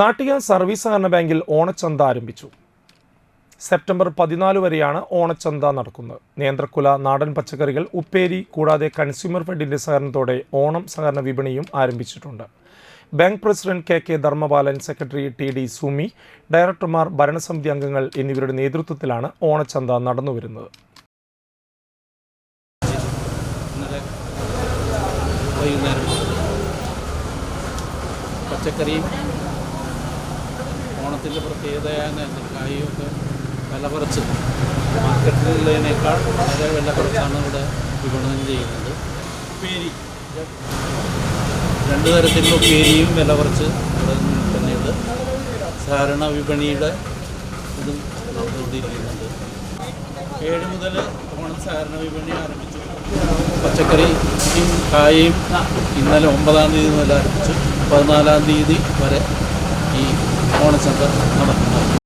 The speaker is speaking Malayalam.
നാട്ടിക സർവീസ് സഹകരണ ബാങ്കിൽ ഓണച്ചന്ത ആരംഭിച്ചു. സെപ്റ്റംബർ പതിനാല് വരെയാണ് ഓണച്ചന്ത നടക്കുന്നത്. നേന്ത്രക്കുല നാടൻ പച്ചക്കറികൾ ഉപ്പേരി കൂടാതെ കൺസ്യൂമർ ഫെഡിന്റെ സഹകരണത്തോടെ ഓണം സഹകരണ വിപണിയും ആരംഭിച്ചിട്ടുണ്ട്. Bank president K K Dharmapalan secretary T D Sumi ഡയറക്ടർമാർ ഭരണസമിതി അംഗങ്ങൾ എന്നിവരുടെ നേതൃത്വത്തിലാണ് ഓണച്ചന്ത നടന്നുവരുന്നത്. പച്ചക്കറി പച്ചക്കറിയും ഓണത്തിന്റെ പ്രത്യേകതയാണ് ഒക്കെ വില കുറച്ച്. മാർക്കറ്റിലുള്ളതിനേക്കാൾ വളരെ വില കുറച്ചാണ് ഇവിടെ വിപണനം ചെയ്യുന്നത്. ഉപ്പേരി. രണ്ട് തരത്തിലുള്ള ഉപ്പേരിയും വില കുറച്ച് ഇവിടെ തന്നെയുണ്ട് സാധാരണ വിപണിയുടെ ഇതും നടന്നുകൊണ്ടിരിക്കുന്നുണ്ട് ഏഴ് മുതൽ ഓണം സാധാരണ വിപണി ആരംഭിച്ചു. പച്ചക്കറിയും കായയും ഇന്നലെ ഒമ്പതാം തീയതി മുതൽ ആരംഭിച്ചു. പതിനാലാം തീയതി വരെ ഈ ഓണച്ചന്ത നടക്കുന്നത്